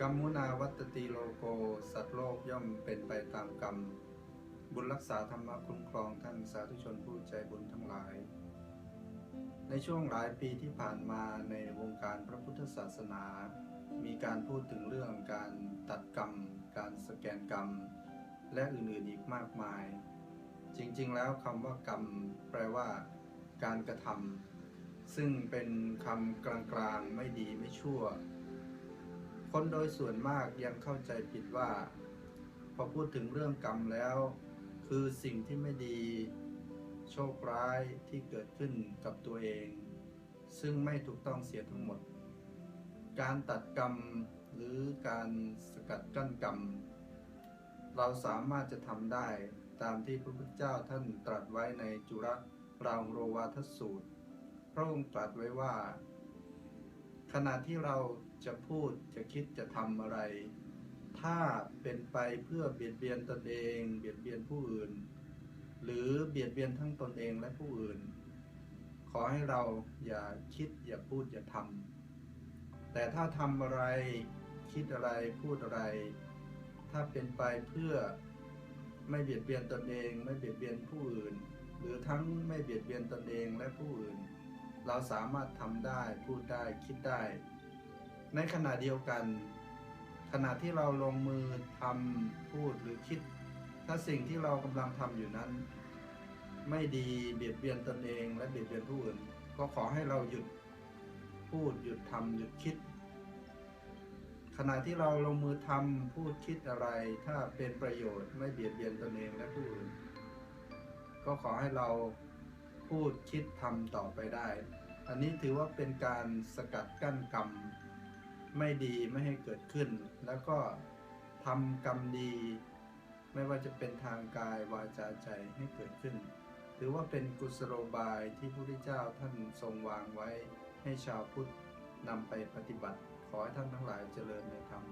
กรรมุนาวัตติโลโก สัตว์โลกย่อมเป็นไปตามกรรม บุญรักษาธรรมะคุ้มครองท่านสาธุชนผู้ใจบุญทั้งหลาย ในช่วงหลายปีที่ผ่านมาในวงการพระพุทธศาสนา มีการพูดถึงเรื่องการตัดกรรม การสแกนกรรม และอื่นๆอีกมากมาย จริงๆ แล้วคำว่ากรรม แปลว่า การกระทำซึ่งเป็นคำกลางๆ ไม่ดีไม่ชั่ว คนโดยส่วนมากยังเข้าใจผิดว่า พอพูดถึงเรื่องกรรมแล้ว คือสิ่งที่ไม่ดีโชคร้ายที่เกิดขึ้นกับตัวเอง ซึ่งไม่ถูกต้องเสียทั้งหมด การตัดกรรมหรือการสกัดกั้นกรรม เราสามารถจะทำได้ตามที่พระพุทธเจ้าท่านตรัสไว้ในจุลรางโรวาทสูตร พระองค์ตรัสไว้ว่า ขณะที่เรา จะพูดจะคิดจะทำอะไร ถ้าเป็นไปเพื่อเบียดเบียนตนเอง เบียดเบียนผู้อื่น หรือเบียดเบียนทั้งตนเองและผู้อื่น ขอให้เราอย่าคิดอย่าพูดอย่าทำแต่ถ้าทำอะไรคิดอะไรพูดอะไร ถ้าเป็นไปเพื่อไม่เบียดเบียนตนเอง ไม่เบียดเบียนผู้อื่น หรือทั้งไม่เบียดเบียนตนเองและผู้อื่น เราสามารถทำได้พูดได้คิดได้ ในขณะเดียวกัน ขณะที่เราลงมือทำพูดหรือคิด ถ้าสิ่งที่เรากำลังทำอยู่นั้น ไม่ดีเบียดเบียนตนเองและเบียดเบียนผู้อื่น ก็ขอให้เราหยุดพูดหยุดทำหยุดคิด ขณะที่เราลงมือทำพูดคิดอะไร ถ้าเป็นประโยชน์ไม่เบียดเบียนตนเองและผู้อื่น ก็ขอให้เราพูดคิดทำต่อไปได้ อันนี้ถือว่าเป็นการสกัดกั้นกรรม ไม่ดีไม่ให้เกิดขึ้น แล้วก็ทำกรรมดี ไม่ว่าจะเป็นทางกายวาจาใจให้เกิดขึ้น ถือว่าเป็นกุศโลบายที่พระพุทธเจ้าท่านทรงวางไว้ให้ชาวพุทธนำไปปฏิบัติ ขอให้ท่านทั้งหลายเจริญในธรรม